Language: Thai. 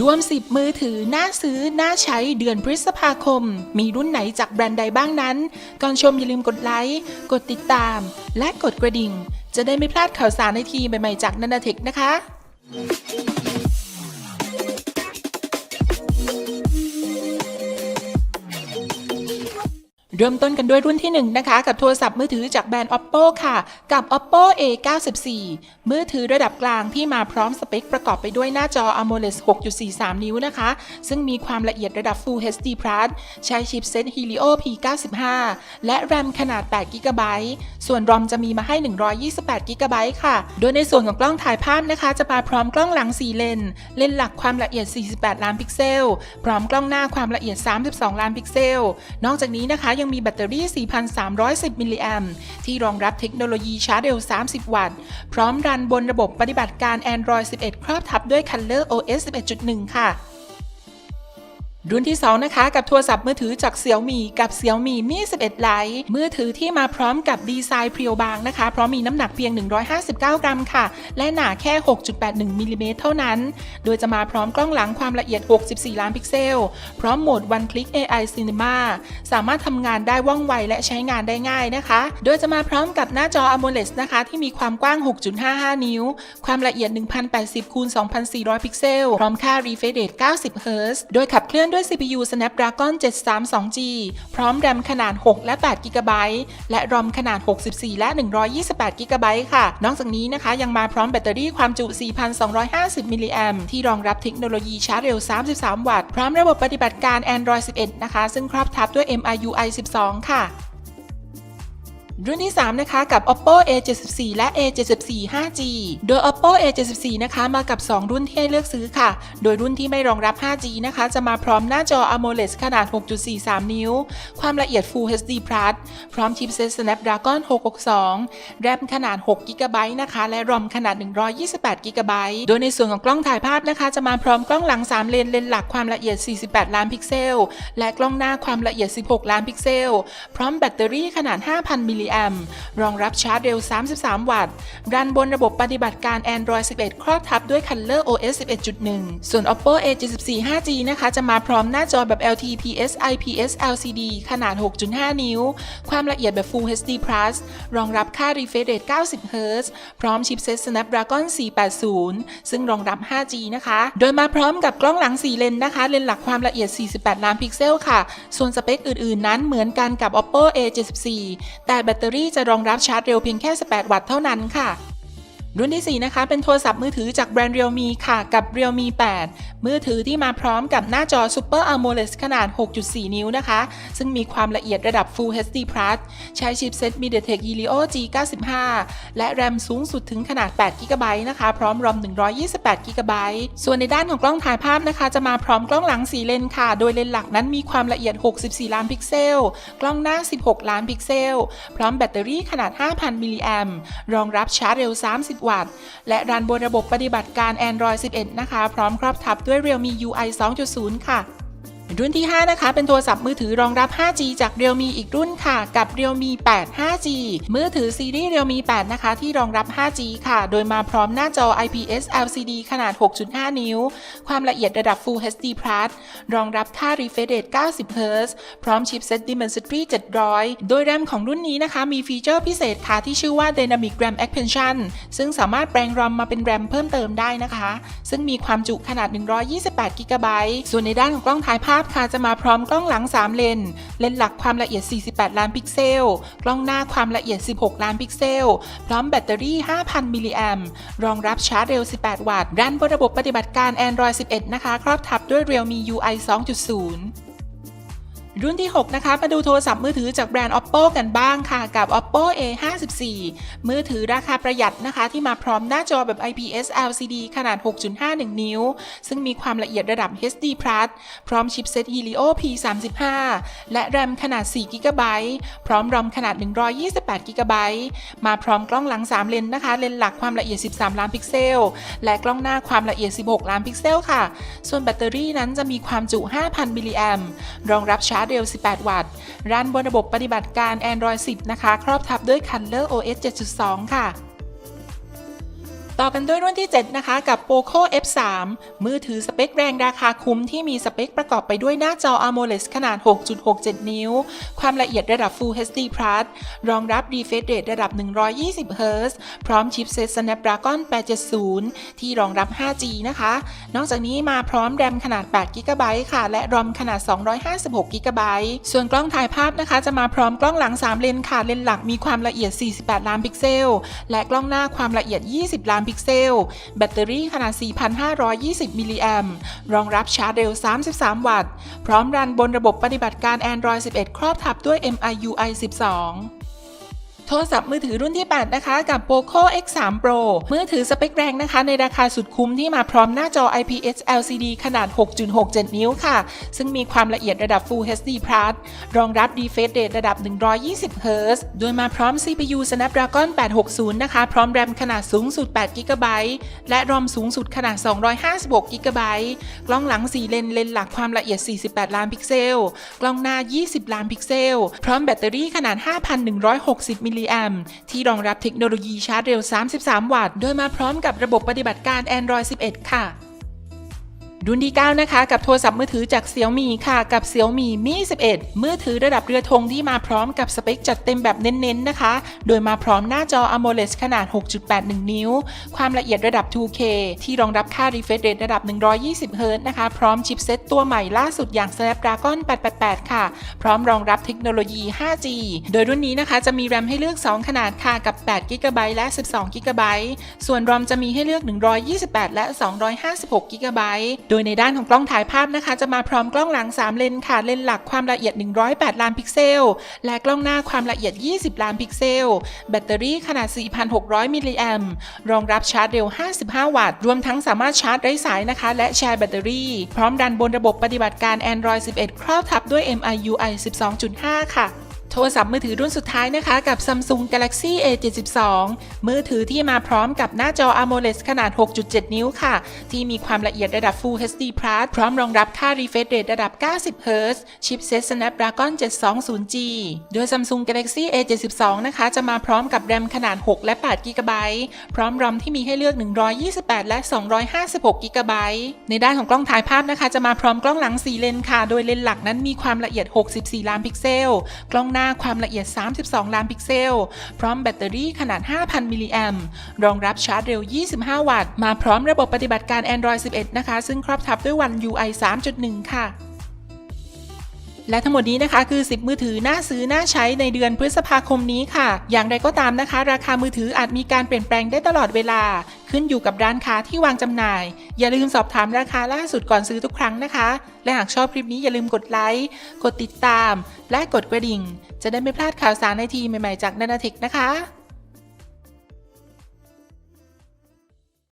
รวม 10 มือถือ น่าซื้อ น่าใช้เดือนพฤษภาคม มีรุ่นไหนจากแบรนด์ใดบ้างนั้น ก่อนชมอย่าลืมกดไลค์ กดติดตาม และกดกระดิ่ง จะได้ไม่พลาดข่าวสารในทีใหม่ๆจากนันาเทคนะคะ เริ่มต้นกันด้วยรุ่นที่ 1 นะคะ กับโทรศัพท์มือถือจากแบรนด์ Oppo ค่ะ กับ Oppo A94 มือถือระดับกลางที่มาพร้อมสเปคประกอบไปด้วยหน้าจอ AMOLED 6.43 นิ้วนะคะ ซึ่งมีความละเอียดระดับ Full HD Plus ใช้ชิปเซ็ต Helio P95 และ RAM ขนาด 8 GB ส่วน ROM จะมีมาให้ 128 GB ค่ะ โดยในส่วนของกล้องถ่ายภาพนะคะ จะมาพร้อมกล้องหลัง 4 เลน เลนส์หลักความละเอียด 48 ล้านพิกเซล พร้อมกล้องหน้าความละเอียด 32 ล้านพิกเซล นอกจากนี้นะคะยังมีแบตเตอรี่ 4,310 มิลลิแอมที่รองรับเทคโนโลยีชาร์จเร็ว 30 วัตต์ พร้อมรันบนระบบปฏิบัติการ Android 11 ครอบทับด้วย Color OS 11.1 ค่ะ รุ่นที่ 2 นะคะ กับโทรศัพท์มือถือจาก Xiaomi กับ Xiaomi Mi 11 Lite มือถือที่มาพร้อมกับดีไซน์เพรียวบางนะคะ เพราะมีน้ำหนักเพียง 159 กรัมค่ะ และหนาแค่ 6.81 มิลลิเมตรเท่านั้น โดยจะมาพร้อมกล้องหลังความละเอียด 64 ล้านพิกเซล พร้อมโหมด One Click AI Cinema สามารถทำงานได้ว่องไวและใช้งานได้ง่ายนะคะ โดยจะมาพร้อมกับหน้าจอ AMOLED นะคะ ที่มีความกว้าง 6.55 นิ้ว ความละเอียด 1080คูณ2400 พิกเซล พร้อมค่า refresh rate 90 Hz โดยขับเคลื่อนด้วย CPU Snapdragon 732G พร้อม RAM ขนาด 6 และ 8 GB และ ROM ขนาด 64 และ 128 GB ค่ะ นอกจากนี้นะคะยังมาพร้อมแบตเตอรี่ความจุ 4,250 มิลลิแอมที่รองรับเทคโนโลยีชาร์จเร็ว 33 วัตต์ พร้อมระบบปฏิบัติการ Android 11 นะคะ ซึ่งครอบทับด้วย MIUI 12 ค่ะ รุ่นที่ 3 นะคะ กับ Oppo A74 และ A74 5G โดย Oppo A74 นะคะมากับ 2 รุ่นที่ให้เลือกซื้อค่ะ โดยรุ่นที่ไม่รองรับ 5G นะคะ จะมาพร้อมหน้าจอ AMOLED ขนาด 6.43 นิ้ว ความละเอียด Full HD Plus พร้อมชิปเซ็ต Snapdragon 662 RAM ขนาด 6 GB นะคะ และ ROM ขนาด 128 GB โดยในส่วนของกล้องถ่ายภาพนะคะ จะมาพร้อมกล้องหลัง 3 เลนเลนหลักความละเอียด 48 ล้านพิกเซล และกล้องหน้าความละเอียด 16 ล้านพิกเซล พร้อมแบตเตอรี่ขนาด 5,000มิลลิแอมรองรับชาร์จเร็ว 33 วัตต์ รันบนระบบปฏิบัติการ Android 11 ครอบทับด้วย Color OS 11.1 ส่วน Oppo A74 5G นะคะ จะมาพร้อมหน้าจอแบบ LTPS IPS LCD ขนาด 6.5 นิ้ว ความละเอียดแบบ Full HD Plus รองรับค่า refresh rate 90 Hz พร้อมชิปเซ็ต Snapdragon 480 ซึ่งรองรับ 5G นะคะ โดยมาพร้อมกับกล้องหลัง 4 เลนนะคะ เลนส์หลักความละเอียด 48 ล้านพิกเซลค่ะ ส่วนสเปคอื่น ๆ นั้นเหมือนกันกับ Oppo A74 แต่แบตเตอรี่จะรองรับชาร์จเร็วเพียงแค่ 18 วัตต์เท่านั้นค่ะ รุ่นที่ 4 นะคะ เป็นโทรศัพท์มือถือจากแบรนด์ Realme ค่ะ กับ Realme 8 มือถือที่มาพร้อมกับหน้าจอ Super AMOLED ขนาด 6.4 นิ้วนะคะ ซึ่งมีความละเอียดระดับ Full HD Plus ใช้ชิปเซ็ต MediaTek Helio G95 และ RAM สูงสุดถึงขนาด 8 GB นะคะ พร้อม ROM 128 GB ส่วนในด้านของกล้องถ่ายภาพนะคะ จะมาพร้อมกล้องหลัง 4 เลนค่ะ โดยเลนส์หลักนั้นมีความละเอียด 64 ล้านพิกเซล กล้องหน้า 16 ล้านพิกเซล พร้อมแบตเตอรี่ขนาด 5,000 มิลลิแอมรองรับชาร์จเร็ว 30วัตต์และรันบนระบบปฏิบัติการ Android 11 นะคะ พร้อมครอบทับด้วย Realme UI 2.0 ค่ะ รุ่นที่ 5 นะคะ เป็นโทรศัพท์มือถือรองรับ 5G จาก Realme อีกรุ่นค่ะ กับ Realme 8 5G มือถือซีรีส์ Realme 8 นะคะ ที่รองรับ 5G ค่ะ โดยมาพร้อมหน้าจอ IPS LCD ขนาด 6.5 นิ้ว ความละเอียดระดับ Full HD Plus รองรับค่า refresh rate 90 Hz พร้อมชิปเซ็ต Dimensity 700 โดย RAM ของรุ่นนี้นะคะ มีฟีเจอร์พิเศษค่ะ ที่ชื่อว่า Dynamic RAM Expansion ซึ่งสามารถแปลง ROM มาเป็น RAM เพิ่มเติมได้นะคะ ซึ่งมีความจุขนาด 128 GB ส่วนในด้านของกล้องถ่ายภาพค่ะจะมาพร้อมกล้องหลัง 3 เลน เลนหลักความละเอียด 48 ล้านพิกเซล กล้องหน้าความละเอียด 16 ล้านพิกเซล พร้อมแบตเตอรี่ 5,000 มิลลิแอมรองรับชาร์จเร็ว 18 วัตต์ รันบนระบบปฏิบัติการ Android 11 นะคะ ครอบทับด้วย Realme UI 2.0 รุ่นที่ 6 นะคะ มาดูโทรศัพท์มือถือจากแบรนด์ Oppo กันบ้างค่ะ กับ Oppo A54 มือถือราคาประหยัดนะคะ ที่มาพร้อมหน้าจอแบบ IPS LCD ขนาด 6.51 นิ้ว ซึ่งมีความละเอียดระดับ HD Plus พร้อมชิปเซ็ต Helio P35 และ RAM ขนาด 4 GB พร้อม ROM ขนาด 128 GB มาพร้อมกล้องหลัง 3 เลนนะคะ เลนหลักความละเอียด 13 ล้านพิกเซล และกล้องหน้าความละเอียด 16 ล้านพิกเซลค่ะ ส่วนแบตเตอรี่นั้นจะมีความจุ 5,000 มิลลิแอมรองรับชาร์จเร็ว 18 วัตต์ รันบนระบบปฏิบัติการ Android 10 นะคะ ครอบทับด้วย Color OS 7.2 ค่ะ ต่อกันด้วยรุ่นที่ 7 นะคะ กับ POCO F3 มือถือสเปคแรงราคาคุ้มที่มีสเปคประกอบไปด้วยหน้าจอ AMOLED ขนาด 6.67 นิ้ว ความละเอียดระดับ Full HD Plus รองรับ refresh rate ระดับ 120 Hz พร้อมชิปเซต Snapdragon 870 ที่รองรับ 5G นะคะ นอกจากนี้มาพร้อมแรมขนาด 8 GB ค่ะ และรอมขนาด 256 GB ส่วนกล้องถ่ายภาพนะคะ จะมาพร้อมกล้องหลัง 3 เลนค่ะ เลนหลักมีความละเอียด 48 ล้านพิกเซล และกล้องหน้าความละเอียด 20 ล้านพิกเซล แบตเตอรี่ขนาด 4,520 มิลลิแอมรองรับชาร์จเร็ว 33 วัตต์ พร้อมรันบนระบบปฏิบัติการ Android 11 ครอบทับด้วย MIUI 12 ทรศัพท์มือถือรุ่นที่ 8 นะคะ กับ POCO X3 Pro มือถือสเปคแรงนะคะ ในราคาสุดคุ้มที่มาพร้อมหน้าจอ IPS LCD ขนาด 6.67 นิ้วค่ะ ซึ่งมีความละเอียดระดับ Full HD Plus รองรับ refresh rate ระดับ 120 Hz โดยมาพร้อม CPU Snapdragon 860 นะคะ พร้อมแรมขนาดสูงสุด 8 GB และรอมสูงสุดขนาด 256 GB กล้องหลัง 4 เลนเลนหลักความละเอียด 48 ล้านพิกเซล กล้องหน้า 20 ล้านพิกเซล พร้อมแบตเตอรี่ขนาด 5,160มิลลิแอมป์ที่รองรับเทคโนโลยีชาร์จเร็ว 33 วัตต์ โดยมาพร้อมกับระบบปฏิบัติการ Android 11 ค่ะ รุ่นที่ 9 นะคะ กับโทรศัพท์มือถือจาก Xiaomi ค่ะ กับ Xiaomi Mi 11 มือถือระดับเรือธงที่มาพร้อมกับสเปคจัดเต็มแบบเน้นๆนะคะ โดยมาพร้อมหน้าจอ AMOLED ขนาด 6.81 นิ้ว ความละเอียดระดับ 2K ที่รองรับค่า refresh rate ระดับ 120 Hz นะคะ พร้อมชิปเซตตัวใหม่ล่าสุดอย่าง Snapdragon 888 ค่ะ พร้อมรองรับเทคโนโลยี 5G โดยรุ่นนี้นะคะจะมีแรมให้เลือก 2 ขนาดค่ะ กับ 8 GB และ 12 GB ส่วนรอมจะมีให้เลือก 128 และ 256 GB โดยในด้านของกล้องถ่ายภาพนะคะ จะมาพร้อมกล้องหลัง 3 เลนค่ะ เลนหลักความละเอียด 108 ล้านพิกเซล และกล้องหน้าความละเอียด 20 ล้านพิกเซล แบตเตอรี่ขนาด 4,600 มิลลิแอมรองรับชาร์จเร็ว 55 วัตต์ รวมทั้งสามารถชาร์จไร้สายนะคะ และแชร์แบตเตอรี่ พร้อมดันบนระบบปฏิบัติการ Android 11 ครอบทับด้วย MIUI 12.5 ค่ะ โทรศัพท์มือถือรุ่นสุดท้ายนะคะ กับ Samsung Galaxy A72 มือถือที่มาพร้อมกับหน้าจอ AMOLED ขนาด 6.7 นิ้วค่ะ ที่มีความละเอียดระดับ Full HD Plus พร้อมรองรับค่า refresh rate ระดับ 90 Hz ชิปเซต Snapdragon 720G โดย Samsung Galaxy A72 นะคะ จะมาพร้อมกับแรมขนาด 6 และ 8 GB พร้อมรอมที่มีให้เลือก 128 และ 256 GB ในด้านของกล้องถ่ายภาพนะคะ จะมาพร้อมกล้องหลัง 4 เลนค่ะ โดยเลนส์หลักนั้นมีความละเอียด 64 ล้านพิกเซล กล้องหน้าความละเอียด 32 ล้านพิกเซล พร้อมแบตเตอรี่ขนาด 5,000 มิลลิแอมรองรับชาร์จเร็ว 25 วัตต์ มาพร้อมระบบปฏิบัติการ Android 11 นะคะ ซึ่งครอบทับด้วย One UI 3.1 ค่ะ และทั้งหมดนี้นะคะคือ 10 มือถือน่าซื้อน่าใช้ในเดือนพฤษภาคมนี้ค่ะ อย่างไรก็ตามนะคะ ราคามือถืออาจมีการเปลี่ยนแปลงได้ตลอดเวลา ขึ้นอยู่กับร้านค้าที่วางจำหน่าย อย่าลืมสอบถามราคาล่าสุดก่อนซื้อทุกครั้งนะคะ และหากชอบคลิปนี้อย่าลืมกดไลค์ กดติดตาม และกดกระดิ่ง จะได้ไม่พลาดข่าวสารในทีใหม่ๆจากนานาเทคนะคะ